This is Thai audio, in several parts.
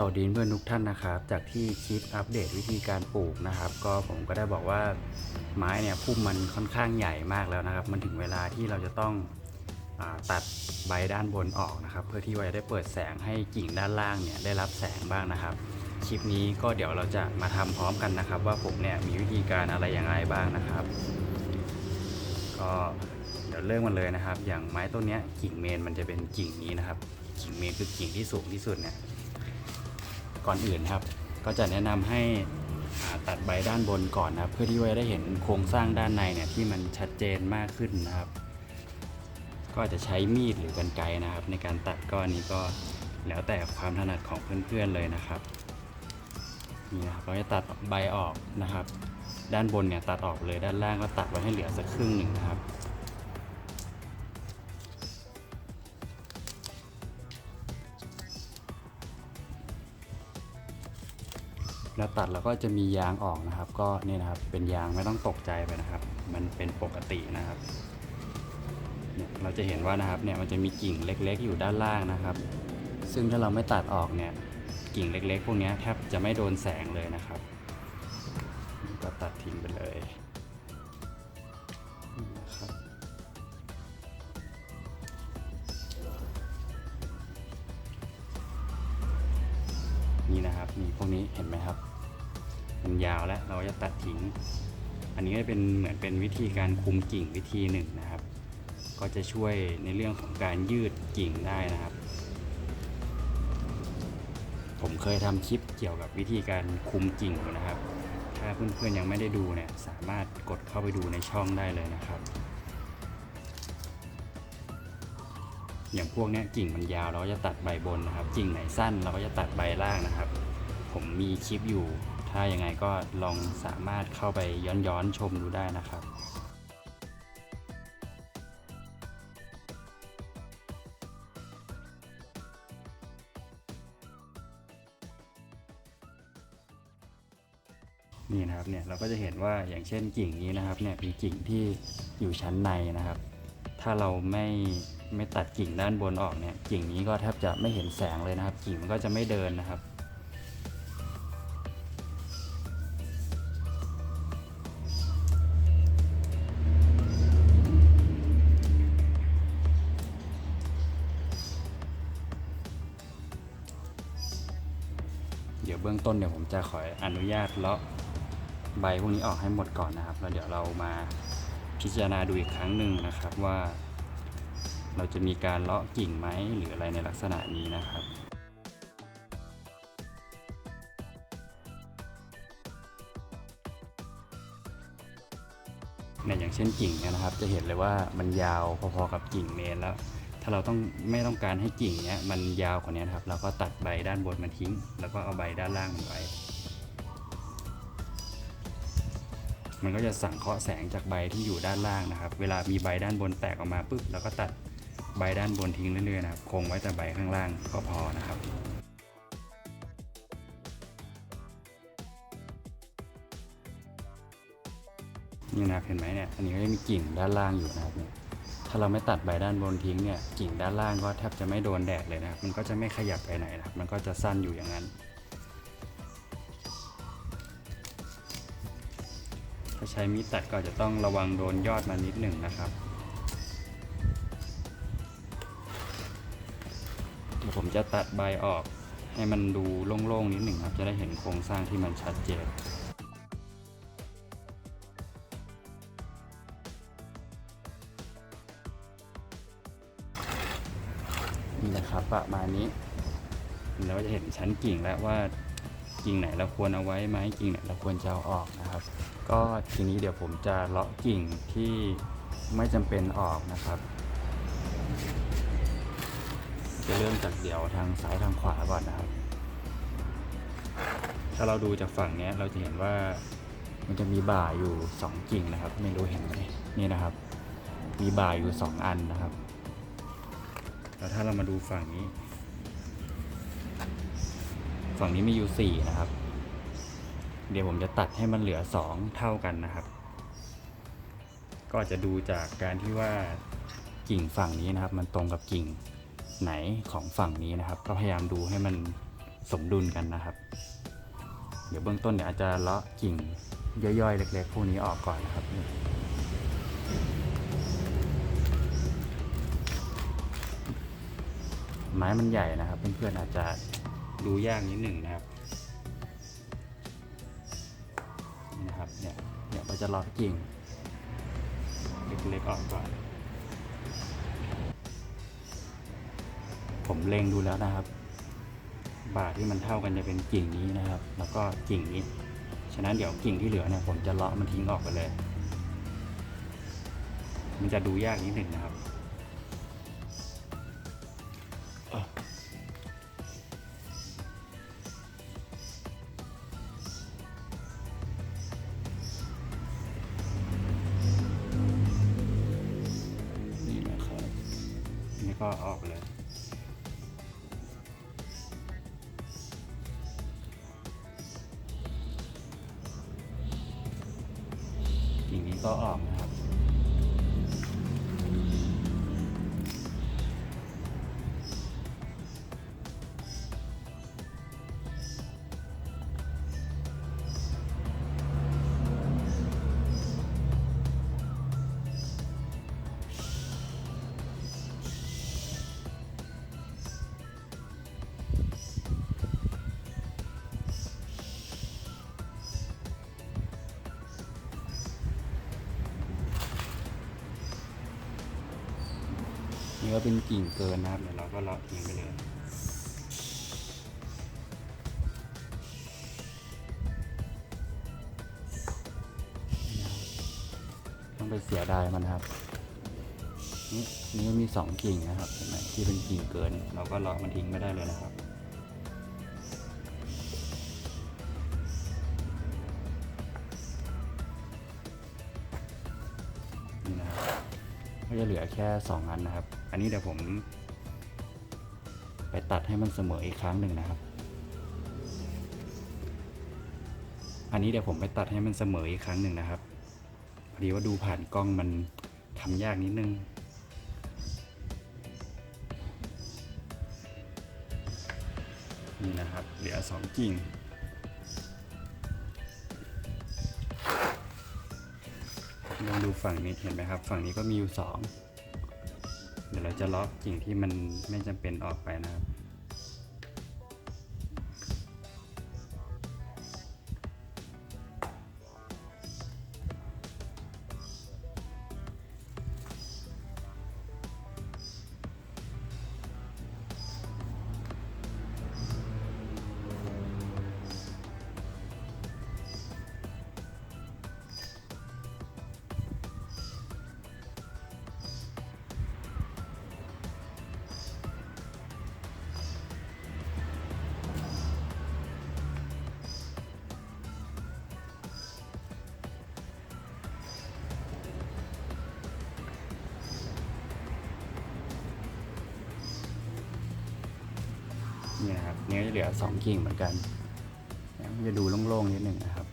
สวัสดีเพื่อนทุกท่านนะครับ จากที่คลิปอัปเดตวิธีการปลูกนะครับ ก็ผมก็ได้บอกว่าไม้เนี่ยพุ่มมันค่อนข้างใหญ่มากแล้วนะครับ มันถึงเวลาที่เราจะต้องอตัดใบด้านบนออกนะครับ เพื่อที่ว่าจะได้เปิดแสงให้กิ่งด้านล่างเนี่ยได้รับแสงบ้างนะครับ คลิปนี้ก็เดี๋ยวเราจะมาทำพร้อมกันนะครับ ว่าผมเนี่ยมีวิธีการอะไรอย่างไรบ้างนะครับ ก็เดี๋ยวเริ่มกันเลยนะครับ อย่างไม้ต้นนี้กิ่งเมนมันจะเป็นกิ่งนี้นะครับ กิ่งเมนคือกิ่งที่สูงที่สุดเนี่ย ก่อนอื่นครับ ก็จะแนะนำให้ตัดใบด้านบนก่อนนะเพื่อที่ว่าได้เห็นโครงสร้างด้านในเนี่ยที่มันชัดเจนมากขึ้นนะครับ ก็จะใช้มีดหรือกรรไกรนะครับ ในการตัดก้อนนี้ก็แล้วแต่ความถนัดของเพื่อนๆเลยนะครับนี่นะครับเราจะตัดใบออกนะครับ ด้านบนเนี่ยตัดออกเลยด้านล่างก็ตัดไว้ให้เหลือสักครึ่งหนึ่งนะครับ แล้วตัดแล้วก็จะมียางออกนะครับ ก็นี่นะครับเป็นยางไม่ต้องตกใจไปนะครับ มันเป็นปกตินะครับเนี่ยเราจะเห็นว่านะครับเนี่ยมันจะมีกิ่งเล็กๆ อยู่ด้านล่างนะครับ ซึ่งถ้าเราไม่ตัดออกเนี่ยกิ่งเล็กๆ พวกนี้แทบจะไม่โดนแสงเลยนะครับ ก็ตัดทิ้งไปเลยาวแล้วเราจะตัดทิ้ง อันนี้ก็เป็นเหมือนเป็นวิธีการคุมกิ่งวิธีหนึ่งนะครับ ก็จะช่วยในเรื่องของการยืดกิ่งได้นะครับ ผมเคยทำคลิปเกี่ยวกับวิธีการคุมกิ่งนะครับ ถ้าเพื่อนๆยังไม่ได้ดูเนี่ยสามารถกดเข้าไปดูในช่องได้เลยนะครับอย่างพวกนี้กิ่งมันยาวเราก็จะตัดใบบนนะครับ กิ่งไหนสั้นเราก็จะตัดใบล่างนะครับ ผมมีคลิปอยู่ ถ้ายังไงก็ลองสามารถเข้าไปย้อนย้อนๆชมดูได้นะครับนี่นะครับเนี่ยเราก็จะเห็นว่าอย่างเช่นกิ่งนี้นะครับเนี่ยเป็นกิ่งที่อยู่ชั้นในนะครับ ถ้าเราไม่ไม่ตัดกิ่งด้านบนออกเนี่ยกิ่งนี้ก็แทบจะไม่เห็นแสงเลยนะครับ กิ่งมันก็จะไม่เดินนะครับ บื้องต้นเดี๋ยวผมจะขออนุญาตเลาะใบพวกนี้ออกให้หมดก่อนนะครับ แล้วเดี๋ยวเรามาพิจารณาดูอีกครั้งหนึ่งนะครับว่า เราจะมีการเลาะกิ่งไหมหรืออะไรในลักษณะนี้นะครับเนี่ยอย่างเช่นกิ่งเนี่ยนะครับ จะเห็นเลยว่ามันยาวพอๆกับกิ่งเมนแล้ว ถ้าเราต้องไม่ต้องการให้กิ่งเนี้ยมันยาวกว่านี้ครับ เราก็ตัดใบด้านบนมันทิ้ง แล้วก็เอาใบด้านล่างมันไว้ มันก็จะสังเคราะห์แสงจากใบที่อยู่ด้านล่างนะครับ เวลามีใบด้านบนแตกออกมาปุ๊บเราก็ตัดใบด้านบนทิ้งเรื่อยๆนะครับ คงไว้แต่ใบข้างล่างก็พอนะครับนี่นะครับเห็นไหมเนี่ย อันนี้ก็จะมีกิ่งด้านล่างอยู่นะครับเนี่ย ถ้าเราไม่ตัดใบด้านบนทิ้งเนี่ยกิ่งด้านล่างก็แทบจะไม่โดนแดดเลยนะครับมันก็จะไม่ขยับไปไหนนะครับมันก็จะสั้นอยู่อย่างนั้นถ้าใช้มีดตัดก็จะต้องระวังโดนยอดมันนิดหนึ่งนะครับเดี๋ยวผมจะตัดใบออกให้มันดูโล่งๆนิดหนึ่งครับ จะได้เห็นโครงสร้างที่มันชัดเจน ประมาณนี้ เราก็จะเห็นชั้นกิ่งแล้วว่ากิ่งไหนเราควรเอาไว้ไหมกิ่งไหนเราควรจะเอาออกนะครับ ก็ทีนี้เดี๋ยวผมจะเลาะกิ่งที่ไม่จำเป็นออกนะครับ จะเริ่มจากเดี๋ยวทางซ้ายทางขวาก่อนนะครับ ถ้าเราดูจากฝั่งนี้เราจะเห็นว่ามันจะมีบ่าอยู่สองกิ่งนะครับ ไม่รู้เห็นไหมนี่นะครับ มีบ่าอยู่สองอันนะครับ แล้วถ้าเรามาดูฝั่งนี้ ฝั่งนี้มีอยู่สี่นะครับ เดี๋ยวผมจะตัดให้มันเหลือสองเท่ากันนะครับ ก็จจะดูจากการที่ว่ากิ่งฝั่งนี้นะครับ มันตรงกับกิ่งไหนของฝั่งนี้นะครับ ก็พยายามดูให้มันสมดุลกันนะครับ เดี๋ยวเบื้องต้นเดี๋ยวอาจจะเลาะกิ่งย่อยๆ เล็กๆพวกนี้ออกก่อนนะครับ ไม้มันใหญ่นะครับ เพื่อนๆอาจจะดูยากนิดหนึ่งนะครับนี่นะครับเนี่ยเดี๋ยวเราจะลาะกิ่งเล็กๆออกก่อน ผมเล็งดูแล้วนะครับ บาทที่มันเท่ากันจะเป็นกิ่งนี้นะครับ แล้วก็กิ่งนี้ ฉะนั้นเดี๋ยวกิ่งที่เหลือเนี่ยผมจะเลาะมันทิ้งออกไปเลย มันจะดูยากนิดหนึ่งนะครับ ก็ออกเลยอย่างนี้ก็ออก ก็เป็นกิ่งเกินนะครับเดี๋ยวเราก็เลาะทิ้งไปเลยต้องไปเสียดายมันนะครับนี่นี่มีสองกิ่งนะครับเห็นไหมที่เป็นกิ่งเกิน เราก็เลาะมันทิ้งไม่ได้เลยนะครับ จะเหลือแค่สองอันนะครับ อันนี้เดี๋ยวผม ไปตัดให้มันเสมออีกครั้งหนึ่งนะครับ อันนี้เดี๋ยวผมไปตัดให้มันเสมออีกครั้งหนึ่งนะครับ พอดีว่าดูผ่านกล้องมันทำยากนิดนึงนี่นะครับ เหลือสองกิ่ง ดูฝั่งนี้เห็นไหมครับ ฝั่งนี้ก็มีอยู่สองเดี๋ยวเราจะล็อกิ่งที่มันไม่จำเป็นออกไปนะครับ ก็จะเหลือสองกิ่งเหมือนกันมันจะดูโล่งๆนิดหนึ่งนะครับ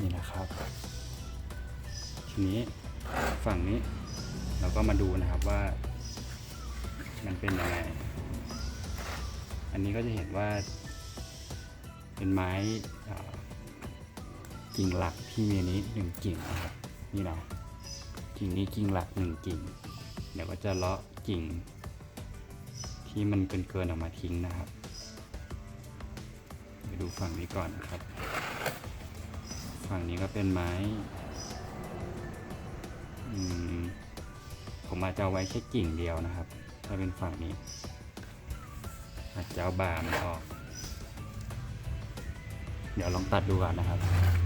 นี่นะครับ ทีนี้ฝั่งนี้เราก็มาดูนะครับว่า มันเป็นยังไง อันนี้ก็จะเห็นว่าเป็นไม้ กิ่งหลักที่มีนี้หนึ่งกิ่งนะครับนี่นะกิ่งนี้กิ่งหลักหนึ่งกิ่ง เดี๋ยวก็จะเลาะกิ่ง ที่มันเกินเกินออกมาทิ้งนะครับไปดูฝั่งนี้ก่อนนะครับ ฝั่งนี้ก็เป็นไม้มผมอาจจะเอาไว้แค่กิ่งเดียวนะครับ ถ้าเป็นฝั่งนี้ อาจจะเอาบามันออก เดี๋ยวลองตัดดูก่อนนะครับ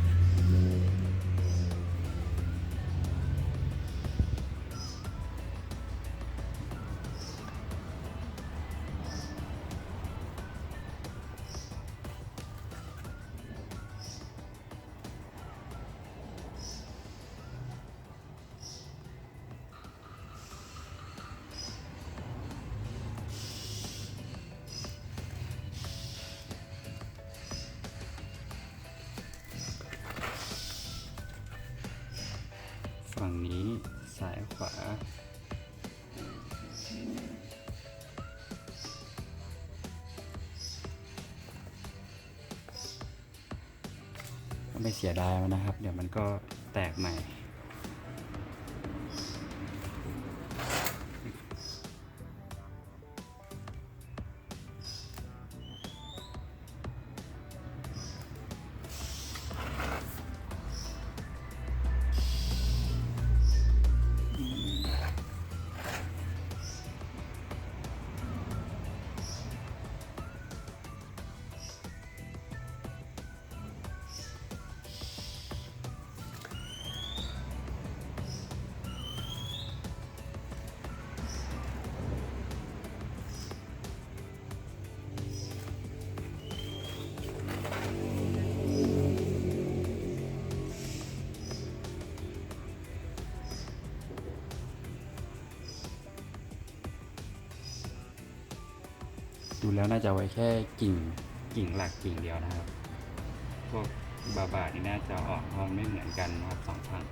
ฝั่งนี้ซ้ายขวาก็ไม่เสียดายมันนะครับ เดี๋ยวมันก็แตกใหม่ แล้วน่าจะไว้แค่กิ่งกิ่งหลักกิ่งเดียวนะครับ พวกบาบานี่น่าจะออกห้องไม่เหมือนกันนะครับสองฝั่ง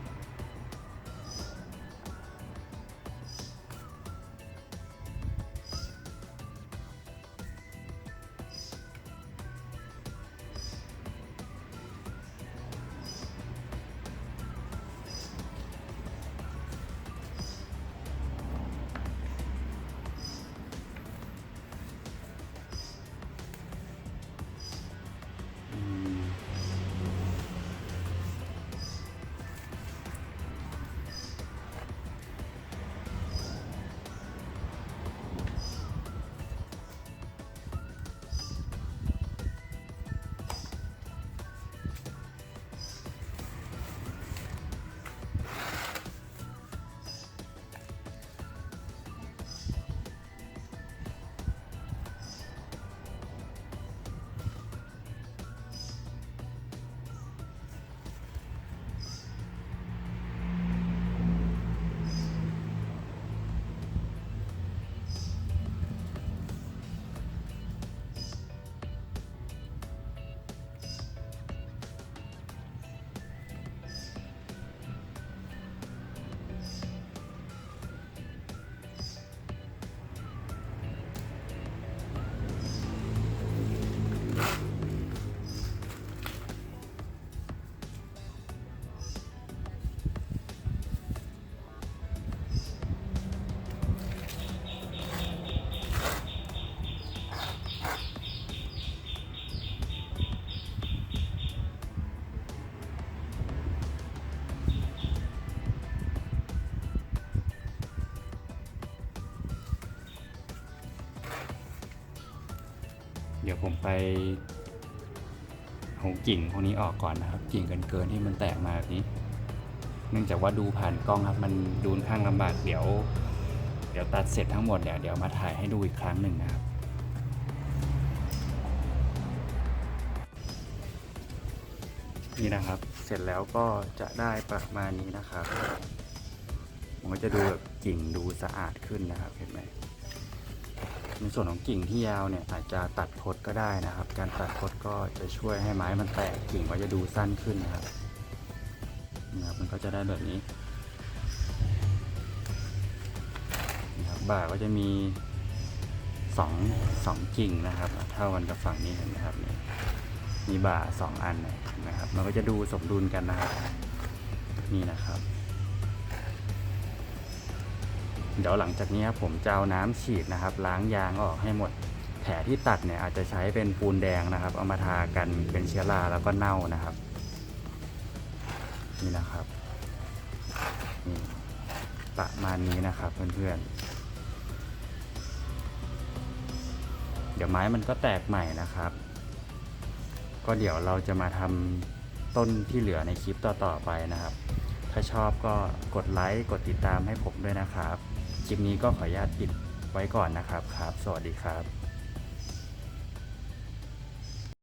ดี๋ยวผมไปหงกิ่งพวกนี้ออกก่อนนะครับกิ่งเกินเกินที่มันแตกมาแบบนี้ เนื่องจากว่าดูผ่านกล้องครับ มันดูนข้างลำบากเดี๋ยว เดี๋ยวตัดเสร็จทั้งหมดเดี๋ยวเดี๋ยวมาถ่ายให้ดูอีกครั้งหนึ่งนะครับนี่นะครับ เสร็จแล้วก็จะได้ประมาณนี้นะครับ มันก็จะดูแบบกิ่งดูสะอาดขึ้นนะครับ เห็นไหม ในส่วนของกิ่งที่ยาวเนี่ยอาจจะตัดพดก็ได้นะครับ การตัดพดก็จะช่วยให้ไม้มันแตกกิ่งก็จะดูสั้นขึ้นนะครับนี่ครับมันก็จะได้แบบนี้นี่ครับบ่าก็จะมีสองสองกิ่งนะครับเท่ากันกับฝั่งนี้เห็นไหมครับนี่มีบ่าสองอันนี่ยเห็นไหมครับ มันก็จะดูสมดุลกันนะครับ นี่นะครับ เดี๋ยวหลังจากนี้ครับผมจะเอาน้ำฉีดนะครับ ล้างยางออกให้หมด แผลที่ตัดเนี่ยอาจจะใช้เป็นปูนแดงนะครับ เอามาทากันเป็นเชื้อราแล้วก็เน่านะครับ นี่นะครับนี่ประมาณนี้นะครับเพื่อนๆ เดี๋ยวไม้มันก็แตกใหม่นะครับ ก็เดี๋ยวเราจะมาทำต้นที่เหลือในคลิปต่อๆไปนะครับถ้าชอบก็กดไลค์ กดติดตามให้ผมด้วยนะครับ ลิปนี้ก็ขออนุญาตปิดไว้ก่อนนะครับครับ สวัสดีครับ